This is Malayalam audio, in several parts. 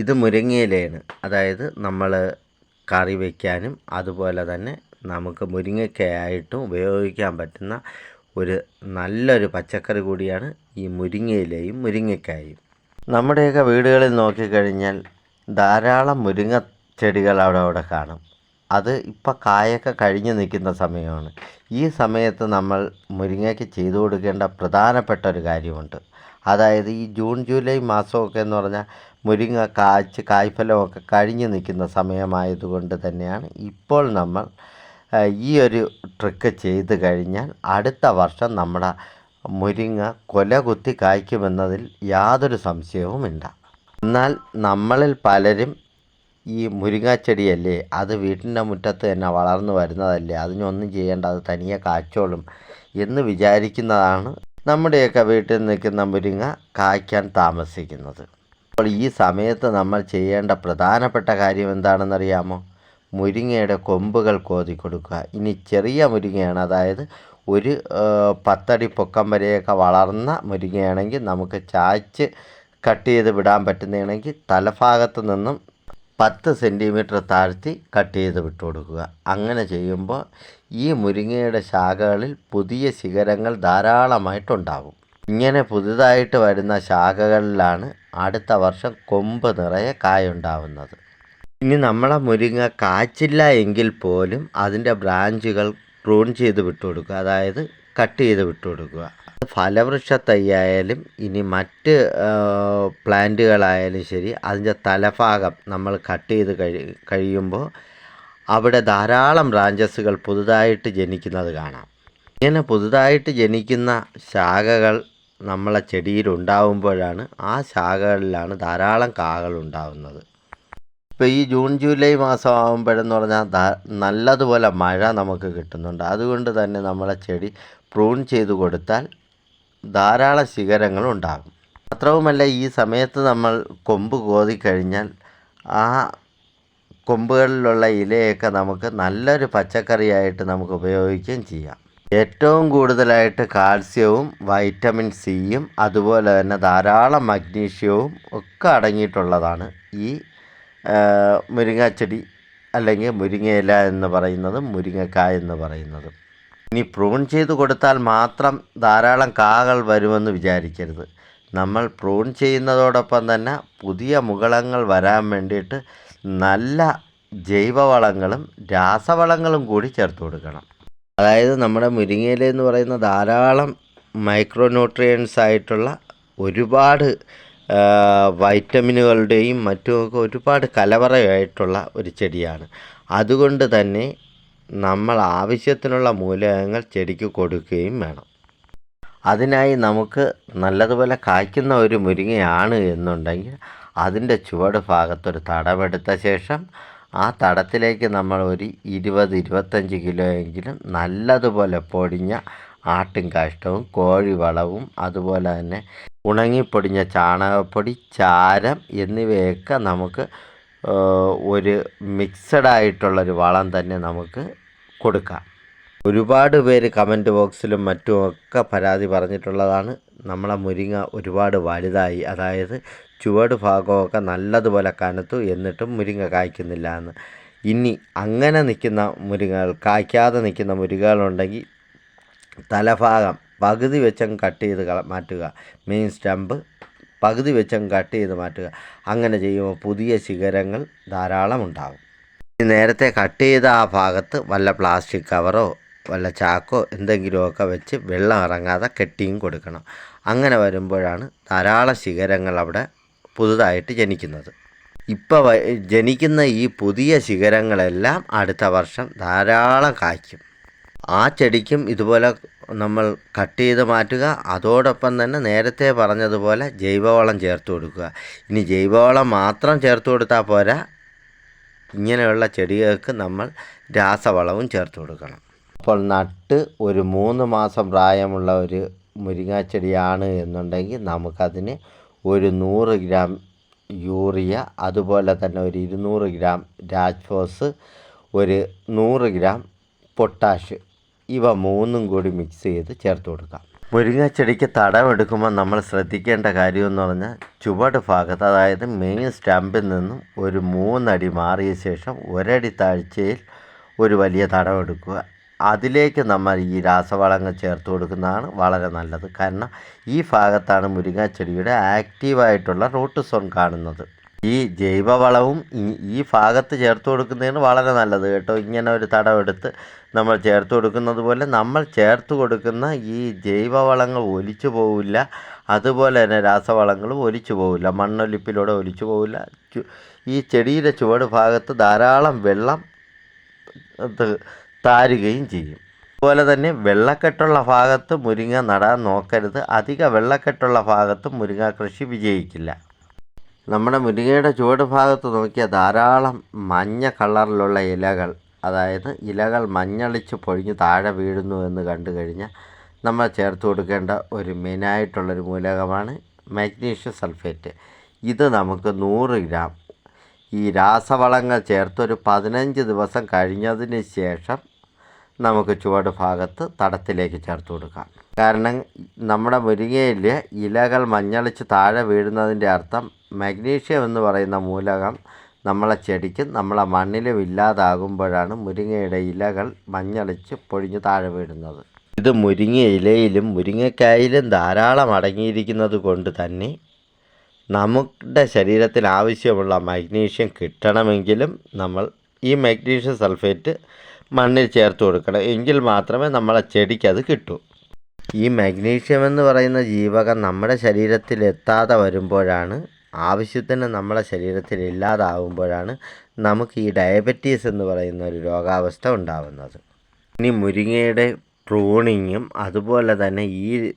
ഇത് മുരിങ്ങയിലയാണ്. അതായത് നമ്മൾ കറി വയ്ക്കാനും അതുപോലെ തന്നെ നമുക്ക് മുരിങ്ങയ്ക്കയായിട്ടും ഉപയോഗിക്കാൻ പറ്റുന്ന ഒരു നല്ലൊരു പച്ചക്കറി കൂടിയാണ് ഈ മുരിങ്ങയിലയും മുരിങ്ങയ്ക്കായും. നമ്മുടെയൊക്കെ വീടുകളിൽ നോക്കിക്കഴിഞ്ഞാൽ ധാരാളം മുരിങ്ങ ചെടികൾ അവിടെ അവിടെ കാണും. അത് ഇപ്പം കായൊക്കെ കഴിഞ്ഞു നിൽക്കുന്ന സമയമാണ്. ഈ സമയത്ത് നമ്മൾ മുരിങ്ങയ്ക്ക് ചെയ്തു കൊടുക്കേണ്ട പ്രധാനപ്പെട്ട ഒരു കാര്യമുണ്ട്. അതായത് ഈ ജൂൺ ജൂലൈ മാസമൊക്കെ എന്ന് പറഞ്ഞാൽ മുരിങ്ങ കായ്ച്ച് കായ്ഫലമൊക്കെ കഴിഞ്ഞ് നിൽക്കുന്ന സമയമായതുകൊണ്ട് തന്നെയാണ് ഇപ്പോൾ നമ്മൾ ഈ ഒരു ട്രിക്ക് ചെയ്ത് കഴിഞ്ഞാൽ അടുത്ത വർഷം നമ്മുടെ മുരിങ്ങ കൊല കുത്തി കായ്ക്കുമെന്നതിൽ യാതൊരു സംശയവുമില്ല എന്നാൽ നമ്മളിൽ പലരും ഈ മുരിങ്ങാച്ചെടിയല്ലേ അത് വീട്ടിന്റെ മുറ്റത്ത് തന്നെ വളർന്നു വരുന്നതല്ലേ അതിനൊന്നും ചെയ്യേണ്ട അത് തനിയെ കാച്ചോളും എന്ന് വിചാരിക്കുന്നതാണ് നമ്മുടെയൊക്കെ വീട്ടിൽ നിൽക്കുന്ന മുരിങ്ങ കായ്ക്കാൻ താമസിക്കുന്നത്. അപ്പോൾ ഈ സമയത്ത് നമ്മൾ ചെയ്യേണ്ട പ്രധാനപ്പെട്ട കാര്യം എന്താണെന്നറിയാമോ? മുരിങ്ങയുടെ കൊമ്പുകൾ കോതി കൊടുക്കുക. ഇനി ചെറിയ മുരിങ്ങയാണ്. അതായത് ഒരു പത്തടി പൊക്കം വരെയൊക്കെ വളർന്ന മുരിങ്ങയാണെങ്കിൽ നമുക്ക് ചായ്ച്ച് കട്ട് ചെയ്ത് വിടാൻ പറ്റുന്നതാണെങ്കിൽ തലഭാഗത്ത് നിന്നും പത്ത് സെന്റിമീറ്റർ താഴ്ത്തി കട്ട് ചെയ്ത് വിട്ടു കൊടുക്കുക അങ്ങനെ ചെയ്യുമ്പോൾ ഈ മുരിങ്ങയുടെ ശാഖകളിൽ പുതിയ ശിഖരങ്ങൾ ധാരാളമായിട്ടുണ്ടാകും ഇങ്ങനെ പുതുതായിട്ട് വരുന്ന ശാഖകളിലാണ് അടുത്ത വർഷം കൊമ്പ് നിറയെ കായുണ്ടാവുന്നത് ഇനി നമ്മളെ മുരിങ്ങ കാച്ചില്ല എങ്കിൽ പോലും അതിന്റെ ബ്രാഞ്ചുകൾ പ്രൂൺ ചെയ്ത് വിട്ടു കൊടുക്കുക അതായത് കട്ട് ചെയ്ത് വിട്ടു കൊടുക്കുക ഫലവൃക്ഷ ഇനി മറ്റ് പ്ലാന്റുകളായാലും ശരി അതിന്റെ തലഭാഗം നമ്മൾ കട്ട് ചെയ്ത് കഴി കഴിയുമ്പോൾ അവിടെ ധാരാളം ബ്രാഞ്ചസുകൾ പുതുതായിട്ട് ജനിക്കുന്നത് കാണാം. ഇങ്ങനെ പുതുതായിട്ട് ജനിക്കുന്ന ശാഖകൾ നമ്മളെ ചെടിയിൽ ഉണ്ടാവുമ്പോഴാണ് ആ ശാഖകളിലാണ് ധാരാളം കാകൾ ഉണ്ടാവുന്നത്. ഇപ്പോൾ ഈ ജൂൺ ജൂലൈ മാസം ആകുമ്പോഴെന്ന് പറഞ്ഞാൽ നല്ലതുപോലെ മഴ നമുക്ക് കിട്ടുന്നുണ്ട്. അതുകൊണ്ട് തന്നെ നമ്മളെ ചെടി പ്രൂൺ ചെയ്ത് കൊടുത്താൽ ധാരാളം ശിഖരങ്ങൾ ഉണ്ടാകും മാത്രവുമല്ല ഈ സമയത്ത് നമ്മൾ കൊമ്പ് കോതിക്കഴിഞ്ഞാൽ ആ കൊമ്പുകളിലുള്ള ഇലയൊക്കെ നമുക്ക് നല്ലൊരു പച്ചക്കറിയായിട്ട് നമുക്ക് ഉപയോഗിക്കുകയും ചെയ്യാം. ഏറ്റവും കൂടുതലായിട്ട് കാൽസ്യവും വൈറ്റമിൻ സിയും അതുപോലെ തന്നെ ധാരാളം മഗ്നീഷ്യവും ഒക്കെ അടങ്ങിയിട്ടുള്ളതാണ്. ഈ മുരിങ്ങാച്ചെടി അല്ലെങ്കിൽ മുരിങ്ങയില എന്ന് പറയുന്നതും മുരിങ്ങക്കായ എന്ന് പറയുന്നതും. ഇനി പ്രൂൺ ചെയ്ത് കൊടുത്താൽ മാത്രം ധാരാളം കാകൾ വരുമെന്ന് വിചാരിക്കരുത്. നമ്മൾ പ്രൂൺ ചെയ്യുന്നതോടൊപ്പം തന്നെ പുതിയ മുകളങ്ങൾ വരാൻ വേണ്ടിയിട്ട് നല്ല ജൈവവളങ്ങളും രാസവളങ്ങളും കൂടി ചേർത്ത് കൊടുക്കണം. അതായത് നമ്മുടെ മുരിങ്ങയില എന്ന് പറയുന്ന ധാരാളം മൈക്രോ ന്യൂട്രിയൻസ് ആയിട്ടുള്ള ഒരുപാട് വൈറ്റമിനുകളുടെയും മറ്റുമൊക്കെ ഒരുപാട് കലവറയായിട്ടുള്ള ഒരു ചെടിയാണ്. അതുകൊണ്ട് തന്നെ നമ്മൾ ആവശ്യത്തിനുള്ള മൂലകങ്ങൾ ചെടിക്ക് കൊടുക്കുകയും വേണം. അതിനായി നമുക്ക് നല്ലതുപോലെ കായ്ക്കുന്ന ഒരു മുരിങ്ങയാണ് എന്നുണ്ടെങ്കിൽ അതിന്റെ ചുവട് ഭാഗത്തൊരു തടമെടുത്ത ശേഷം ആ തടത്തിലേക്ക് നമ്മൾ ഒരു ഇരുപത് ഇരുപത്തഞ്ച് കിലോയെങ്കിലും നല്ലതുപോലെ പൊടിഞ്ഞ ആട്ടും കാഷ്ടവും കോഴിവളവും അതുപോലെ തന്നെ ഉണങ്ങിപ്പൊടിഞ്ഞ ചാണകപ്പൊടി ചാരം എന്നിവയൊക്കെ നമുക്ക് ഒരു മിക്സഡ് ആയിട്ടുള്ളൊരു വളം തന്നെ നമുക്ക് കൊടുക്കാം. ഒരുപാട് പേര് കമന്റ് ബോക്സിലും മറ്റുമൊക്കെ പരാതി പറഞ്ഞിട്ടുള്ളതാണ്. നമ്മളെ മുരിങ്ങ ഒരുപാട് വലുതായി. അതായത് ചുവട് ഭാഗമൊക്കെ നല്ലതുപോലെ കനത്തു. എന്നിട്ടും മുരിങ്ങ കായ്ക്കുന്നില്ല എന്ന്. ഇനി അങ്ങനെ നിൽക്കുന്ന മുരിങ്ങകൾ കായ്ക്കാതെ നിൽക്കുന്ന മുരിങ്ങകളുണ്ടെങ്കിൽ തലഭാഗം പകുതി വെച്ചങ്ങ് കട്ട് ചെയ്ത് മാറ്റുക. മെയിൻ സ്റ്റമ്പ് പകുതി വെച്ചം കട്ട് ചെയ്ത് മാറ്റുക. അങ്ങനെ ചെയ്യുമ്പോൾ പുതിയ ശിഖരങ്ങൾ ധാരാളം ഉണ്ടാകും. ഇനി നേരത്തെ കട്ട് ചെയ്ത ആ ഭാഗത്ത് വല്ല പ്ലാസ്റ്റിക് കവറോ വല്ല ചാക്കോ എന്തെങ്കിലുമൊക്കെ വെച്ച് വെള്ളം ഇറങ്ങാതെ കെട്ടിയും കൊടുക്കണം. അങ്ങനെ വരുമ്പോഴാണ് ധാരാളം ശിഖരങ്ങൾ അവിടെ പുതുതായിട്ട് ജനിക്കുന്നത്. ഇപ്പോൾ ജനിക്കുന്ന ഈ പുതിയ ശിഖരങ്ങളെല്ലാം അടുത്ത വർഷം ധാരാളം കായ്ക്കും. ആ ചെടിക്കും ഇതുപോലെ നമ്മൾ കട്ട് ചെയ്ത് മാറ്റുക. അതോടൊപ്പം തന്നെ നേരത്തെ പറഞ്ഞതുപോലെ ജൈവവളം ചേർത്ത് കൊടുക്കുക. ഇനി ജൈവവളം മാത്രം ചേർത്ത് കൊടുത്താൽ പോരാ. ഇങ്ങനെയുള്ള ചെടികൾക്ക് നമ്മൾ രാസവളവും ചേർത്ത് കൊടുക്കണം. അപ്പോൾ നട്ട് ഒരു മൂന്ന് മാസം പ്രായമുള്ള ഒരു മുരിങ്ങാച്ചെടിയാണ് എന്നുണ്ടെങ്കിൽ നമുക്കതിന് ഒരു നൂറ് ഗ്രാം യൂറിയ അതുപോലെ തന്നെ ഒരു ഇരുന്നൂറ് ഗ്രാം രാജ്ഫോസ് ഒരു നൂറ് ഗ്രാം പൊട്ടാഷ് ഇവ മൂന്നും കൂടി മിക്സ് ചെയ്ത് ചേർത്ത് കൊടുക്കാം. മുരിങ്ങ മുരിങ്ങച്ചെടിക്ക് തടമെടുക്കുമ്പോൾ നമ്മൾ ശ്രദ്ധിക്കേണ്ട കാര്യമെന്ന് പറഞ്ഞാൽ ചുവട് ഭാഗത്ത് അതായത് മെയിൻ സ്റ്റാമ്പിൽ നിന്നും ഒരു മൂന്നടി മാറിയ ശേഷം ഒരടി താഴ്ചയിൽ ഒരു വലിയ തടമെടുക്കുക. അതിലേക്ക് നമ്മൾ ഈ രാസവളങ്ങൾ ചേർത്ത് കൊടുക്കുന്നതാണ് വളരെ നല്ലത്. കാരണം ഈ ഭാഗത്താണ് മുരിങ്ങാച്ചെടിയുടെ ആക്റ്റീവായിട്ടുള്ള റൂട്ട് സോൺ കാണുന്നത്. ഈ ജൈവവളവും ഈ- ഭാഗത്ത് ചേർത്ത് കൊടുക്കുന്നതിന് വളരെ നല്ലത് കേട്ടോ. ഇങ്ങനെ ഒരു തടമെടുത്ത് നമ്മൾ ചേർത്ത് കൊടുക്കുന്നത് പോലെ നമ്മൾ ചേർത്ത് കൊടുക്കുന്ന ഈ ജൈവവളങ്ങൾ ഒലിച്ചു പോവില്ല. അതുപോലെ തന്നെ രാസവളങ്ങളും ഒലിച്ചു പോവില്ല. മണ്ണൊലിപ്പിലൂടെ ഒലിച്ചു പോവില്ല. ഈ ചെടിയുടെ ചുവട് ഭാഗത്ത് ധാരാളം വെള്ളം താരുകയും ചെയ്യും. അതുപോലെ തന്നെ വെള്ളക്കെട്ടുള്ള ഭാഗത്ത് മുരിങ്ങ നടാൻ നോക്കരുത്. അധിക വെള്ളക്കെട്ടുള്ള ഭാഗത്ത് മുരിങ്ങ കൃഷി വിജയിക്കില്ല. നമ്മുടെ മുരിങ്ങയുടെ ചുവട് ഭാഗത്ത് നോക്കിയാൽ ധാരാളം മഞ്ഞ കളറിലുള്ള ഇലകൾ അതായത് ഇലകൾ മഞ്ഞളിച്ച് പൊഴിഞ്ഞ് താഴെ വീഴുന്നു എന്ന് കണ്ടു കഴിഞ്ഞാൽ നമ്മൾ ചേർത്ത് കൊടുക്കേണ്ട ഒരു മെയിനായിട്ടുള്ളൊരു മൂലകമാണ് മാഗ്നീഷ്യം സൾഫേറ്റ്. ഇത് നമുക്ക് നൂറ് ഗ്രാം. ഈ രാസവളങ്ങൾ ചേർത്തൊരു പതിനഞ്ച് ദിവസം കഴിഞ്ഞതിന് ശേഷം നമുക്ക് ചുവട് ഭാഗത്ത് തടത്തിലേക്ക് ചേർത്ത് കൊടുക്കാം. കാരണം നമ്മുടെ മുരിങ്ങയിൽ ഇലകൾ മഞ്ഞളിച്ച് താഴെ വീഴുന്നതിന്റെ അർത്ഥം മഗ്നീഷ്യം എന്ന് പറയുന്ന മൂലകം നമ്മളെ ചെടിക്ക് നമ്മളെ മണ്ണിലും ഇല്ലാതാകുമ്പോഴാണ് മുരിങ്ങയുടെ ഇലകൾ മഞ്ഞളിച്ച് പൊഴിഞ്ഞ് താഴെ വീഴുന്നത്. ഇത് മുരിങ്ങ ഇലയിലും മുരിങ്ങക്കായിലും ധാരാളം അടങ്ങിയിരിക്കുന്നത് കൊണ്ട് തന്നെ നമ്മുടെ ശരീരത്തിന് ആവശ്യമുള്ള മഗ്നീഷ്യം കിട്ടണമെങ്കിലും നമ്മൾ ഈ മഗ്നീഷ്യം സൾഫേറ്റ് മണ്ണിൽ ചേർത്ത് കൊടുക്കണം. എങ്കിൽ മാത്രമേ നമ്മളെ ചെടിക്ക് അത് കിട്ടൂ. ഈ മഗ്നീഷ്യം എന്ന് പറയുന്ന ജീവകം നമ്മുടെ ശരീരത്തിൽ എത്താതെ വരുമ്പോഴാണ് ആവശ്യത്തിന് നമ്മുടെ ശരീരത്തിൽ ഇല്ലാതാവുമ്പോഴാണ് നമുക്ക് ഈ ഡയബറ്റീസ് എന്ന് പറയുന്ന ഒരു രോഗാവസ്ഥ ഉണ്ടാവുന്നത്. ഇനി മുരിങ്ങയുടെ പ്രൂണിങ്ങും അതുപോലെ തന്നെ ഈ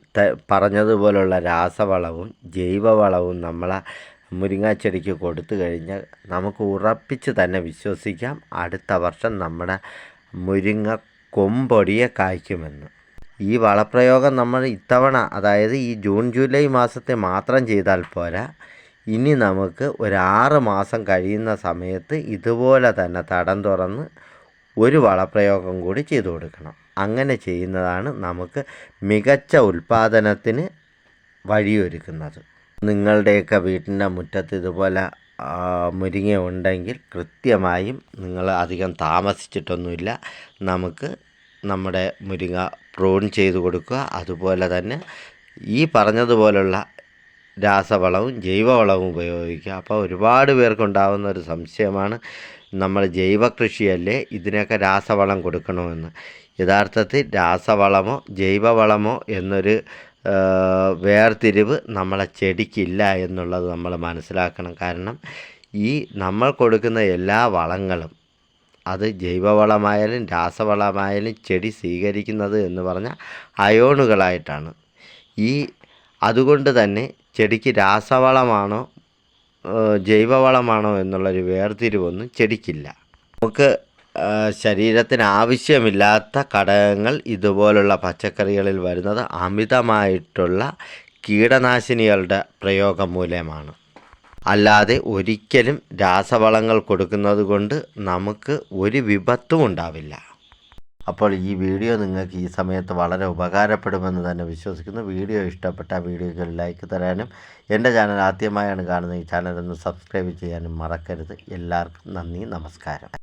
പറഞ്ഞതുപോലുള്ള രാസവളവും ജൈവവളവും നമ്മളെ മുരിങ്ങാച്ചെടിക്ക് കൊടുത്തു കഴിഞ്ഞാൽ നമുക്ക് ഉറപ്പിച്ച് തന്നെ വിശ്വസിക്കാം. അടുത്ത വർഷം നമ്മുടെ മുരിങ്ങ കൊമ്പൊടിയെ കായ്ക്കുമെന്ന്. ഈ വളപ്രയോഗം നമ്മൾ ഇത്തവണ അതായത് ഈ ജൂൺ ജൂലൈ മാസത്തെ മാത്രം ചെയ്താൽ പോരാ. ഇനി നമുക്ക് ഒരു ആറ് മാസം കഴിയുന്ന സമയത്ത് ഇതുപോലെ തന്നെ തടം തുറന്ന് ഒരു വളപ്രയോഗം കൂടി ചെയ്തു കൊടുക്കണം. അങ്ങനെ ചെയ്യുന്നതാണ് നമുക്ക് മികച്ച ഉൽപ്പാദനത്തിന് വഴിയൊരുക്കുന്നത്. നിങ്ങളുടെയൊക്കെ വീട്ടിന്റെ മുറ്റത്ത് ഇതുപോലെ മുരിങ്ങ ഉണ്ടെങ്കിൽ കൃത്യമായും നിങ്ങൾ അധികം താമസിച്ചിട്ടൊന്നുമില്ല. നമുക്ക് നമ്മുടെ മുരിങ്ങ പ്രൂൺ ചെയ്ത് കൊടുക്കുക. അതുപോലെ തന്നെ ഈ പറഞ്ഞതുപോലുള്ള രാസവളവും ജൈവവളവും ഉപയോഗിക്കുക. അപ്പോൾ ഒരുപാട് പേർക്കുണ്ടാകുന്ന ഒരു സംശയമാണ് നമ്മൾ ജൈവ കൃഷിയല്ലേ ഇതിനൊക്കെ രാസവളം കൊടുക്കണമെന്ന്. യഥാർത്ഥത്തിൽ രാസവളമോ ജൈവവളമോ എന്നൊരു വേർതിരിവ് നമ്മളെ ചെടിക്കില്ല എന്നുള്ളത് നമ്മൾ മനസ്സിലാക്കണം. കാരണം ഈ നമ്മൾ കൊടുക്കുന്ന എല്ലാ വളങ്ങളും അത് ജൈവവളമായാലും രാസവളമായാലും ചെടി സ്വീകരിക്കുന്നത് എന്ന് പറഞ്ഞാൽ അയോണുകളായിട്ടാണ്. ഈ അതുകൊണ്ട് തന്നെ ചെടിക്ക് രാസവളമാണോ ജൈവവളമാണോ എന്നുള്ളൊരു വേർതിരിവൊന്നും ചെടിക്കില്ല. നമുക്ക് ശരീരത്തിന് ആവശ്യമില്ലാത്ത ഘടകങ്ങൾ ഇതുപോലുള്ള പച്ചക്കറികളിൽ വരുന്നത് അമിതമായിട്ടുള്ള കീടനാശിനികളുടെ പ്രയോഗം മൂലമാണ്. അല്ലാതെ ഒരിക്കലും രാസവളങ്ങൾ കൊടുക്കുന്നത് കൊണ്ട് നമുക്ക് ഒരു വിപത്തും ഉണ്ടാവില്ല. അപ്പോൾ ഈ വീഡിയോ നിങ്ങൾക്ക് ഈ സമയത്ത് വളരെ ഉപകാരപ്പെടുമെന്ന് തന്നെ വിശ്വസിക്കുന്നു. വീഡിയോ ഇഷ്ടപ്പെട്ട വീഡിയോയ്ക്ക് ലൈക്ക് തരാനും എന്റെ ചാനൽ ആദ്യമായാണ് കാണുന്നത് ഈ ചാനൽ ഒന്ന് സബ്സ്ക്രൈബ് ചെയ്യാനും മറക്കരുത്. എല്ലാവർക്കും നന്ദി നമസ്കാരം.